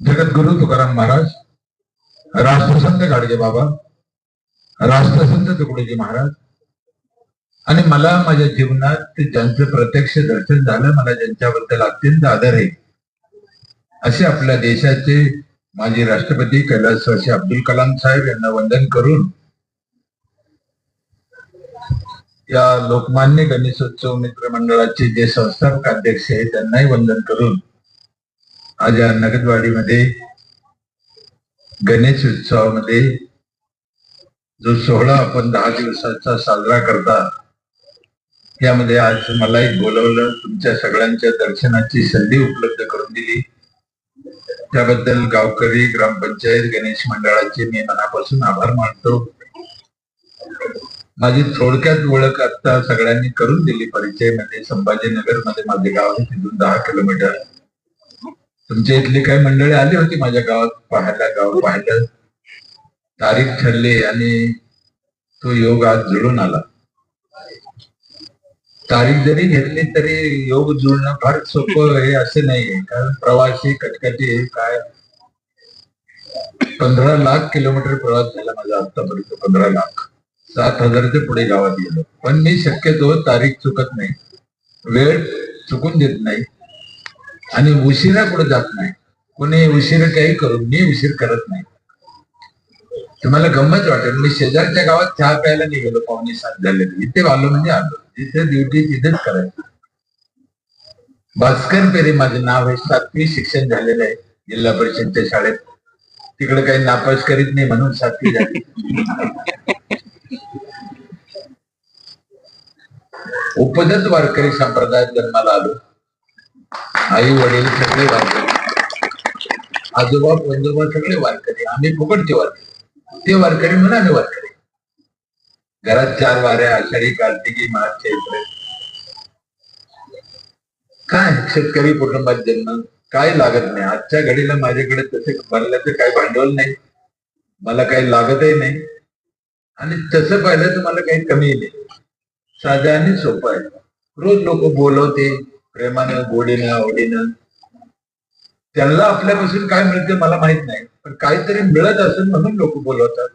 जगद्गुरु तुकाराम महाराज राष्ट्रसंत गाडगे बाबा राष्ट्रसंत तुकडोजी महाराज आणि मला माझ्या जीवनात ज्यांचं प्रत्यक्ष दर्शन झालं मला ज्यांच्याबद्दल अत्यंत आदर आहे असे आपल्या देशाचे माजी राष्ट्रपती कैलासवासी अब्दुल कलाम साहेब यांना वंदन करून या लोकमान्य गणेशोत्सव मित्र मंडळाचे जे संस्थापक अध्यक्ष आहेत त्यांनाही वंदन करून आज या नगदवाडीमध्ये गणेश उत्सवामध्ये जो सोहळा आपण दहा दिवसाचा साजरा करता यामध्ये आज मला एक बोलवलं तुमच्या सगळ्यांच्या दर्शनाची संधी उपलब्ध करून दिली. त्याबद्दल गावकरी ग्रामपंचायत गणेश मंडळाचे मी मनापासून आभार मानतो. माझी थोडक्यात ओळख आता सगळ्यांनी करून दिली परिचय म्हणजे संभाजीनगरमध्ये माझे गाव आहे तिथून दहा किलोमीटर. तुमच्या इथली काही मंडळी आली होती माझ्या गावात पाहायला गाव पाहिलं तारीख ठरली आणि तो योग आज जुळून आला. तारीख जरी घेतली तरी योग जुळणं फार सोपं आहे असे नाहीये कारण प्रवासी कटकटी आहे, काय? पंधरा लाख किलोमीटर प्रवास झाला माझा आतापर्यंत पंधरा लाख. सात हजारच्या पुढे गावात गेलो. पण मी शक्यतो तारीख चुकत नाही. वेळ चुकून देत नाही. आणि उशिरा कुठे जात नाही. कोणी उशीर काही करून मी उशीर करत नाही. तुम्हाला गंमत वाटेल. मी शेजारच्या गावात चहा प्यायला निघालो पाहुणे सात झाले. इथे आलो म्हणजे आलो. तिथे ड्युटी तिथेच करायची. भास्कर पेरे माझे नाव आहे. सातवी शिक्षण झालेलं आहे. जिल्हा परिषदच्या शाळेत. तिकडे काही नापास करीत नाही म्हणून सातवी झाली. उपजत वारकरी संप्रदायात जन्माला आलो. आई वडील सगळे वारकरी. आजोबा पंजोबा सगळे वारकरी. आम्ही फुकटचे वारकरी. ते वारकरी म्हणून आम्ही वारकरी. घरात चार वाऱ्या आषाढी कार्तिकी मार्च चैत्र काय शेतकरी कुटुंबात जन्म? काय लागत नाही. आजच्या घडीला माझ्याकडे तसे बनल्याचं काही भांडवल नाही. मला काही लागतही नाही. आणि तसं पाहिलं तर मला काही कमी नाही. साधा आणि सोपं आहे. रोज लोक बोलवते. प्रेमानं गोडीनं आवडीनं. त्यांना आपल्यापासून काय मिळते मला माहीत नाही. पण काहीतरी मिळत असेल म्हणून लोक बोलवतात.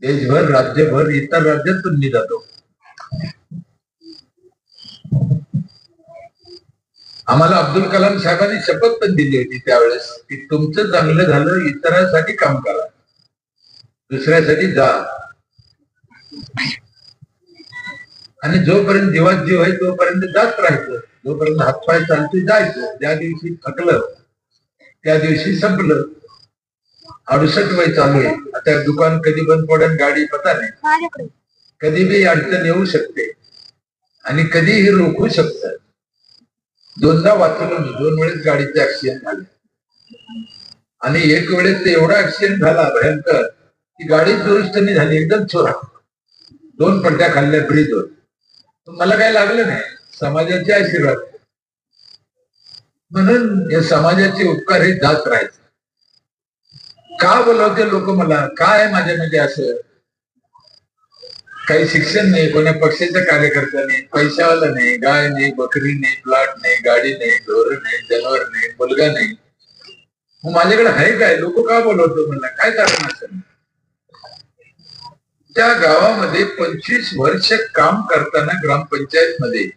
देशभर राज्यभर इतर राज्यात पण मी जातो. आम्हाला अब्दुल कलाम साहेबांनी शपथ पण दिली होती त्यावेळेस की तुमचं चांगलं झालं इतरांसाठी काम करा. दुसऱ्यासाठी जा. आणि जोपर्यंत जीवात जीव आहे तोपर्यंत जात राहायचं. जोपर्यंत हातपाय चालते जायचं. ज्या दिवशी थकलं त्या दिवशी संपलं. अडुसष्ट वय चालू आहे. आता दुकान कधी बंद पडेल गाडी पता नाही. कधी बी अडचण येऊ शकते. आणि कधीही रोखू शकतात दोनदा वाचलो मी. दोन वेळेस गाडीचे ऍक्सिडेंट झाले. आणि एक वेळेस ते एवढा ऍक्सिडेंट झाला भयंकर की गाडी दुरुस्त नाही झाली. एकदम चोरा. दोन पलट्या खाल्ल्या ब्रिजवर मला काही लागलं नाही. समाजाचे आशीर्वाद. म्हणून या समाजाचे उपकार हे जात राहायचे. का बोलावते लोक मला? काय माझ्यामध्ये असं? काही शिक्षण नाही कोणा पक्षाचा कार्यकर्ता नाही पैशावाला नाही गाय नाही बकरी नाही प्लॉट नाही गाडी नाही ढोर नाही जनावर नाही मुलगा नाही. मग माझ्याकडे आहे काय? लोक का बोलवतो मला? काय कारण असं? त्या गावामध्ये पंचवीस वर्ष काम करताना ग्रामपंचायत मध्ये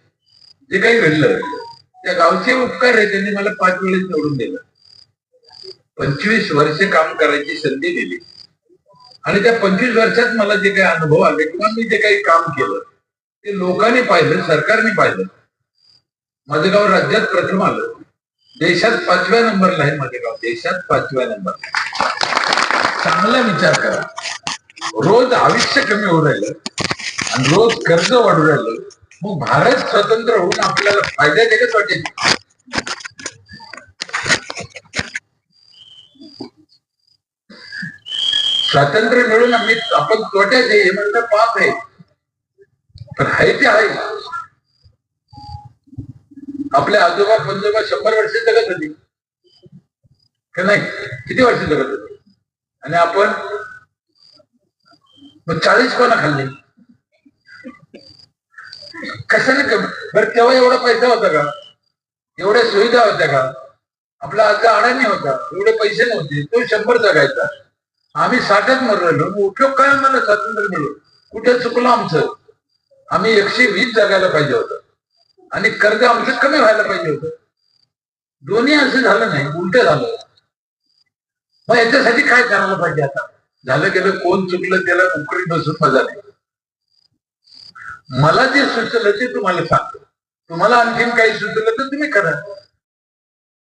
जे काही घडलं त्या गावचे उपकार आहे त्यांनी मला पाच वेळेस निवडून दिलं. पंचवीस वर्ष काम करायची संधी दिली. आणि त्या पंचवीस वर्षात मला जे काही अनुभव आले किंवा मी जे काही काम केलं ते लोकांनी पाहिलं सरकारने पाहिलं. माझं गाव राज्यात प्रथम आलं. देशात पाचव्या नंबरला आहे माझं गाव. देशात पाचव्या नंबर चांगला विचार करा. रोज आयुष्य कमी होऊ राहिलं आणि रोज कर्ज वाढू राहिलं. मग भारत स्वतंत्र होऊन आपल्याला फायदा त्याच्याच वाटेल स्वातंत्र्य? मिळून आम्ही आपण तोट्याचे हे म्हणणं पाप आहे. पण आहे ते आहे. आपले आजोबा पंजोबा शंभर वर्ष जगत होती. का नाही? किती वर्ष जगत होती? आणि आपण मग चाळीस कोणा खाल्ली. कशाने कमी बरं तेव्हा एवढा पैसा होता का? एवढ्या सुविधा होत्या का? आपला आजचा अडाणी होता. एवढे पैसे नव्हते. तो शंभर जगायचा. आम्ही साठच मरलो. उपयोग काय आम्हाला? स्वातंत्र्य मिळून कुठे चुकलं आमचं? आम्ही एकशे वीस जगायला पाहिजे होतं. आणि कर्ज आमचं कमी व्हायला पाहिजे होतं. दोन्ही असं झालं नाही. उलट झालं. मग याच्यासाठी काय करायला पाहिजे आता? झालं गेलं कोण चुकलं त्याला उकरी बसून मजा नाही. मला जे सुचलं ते तुम्हाला सांगतो. तुम्हाला आणखीन काही सुचलं तर तुम्ही करा.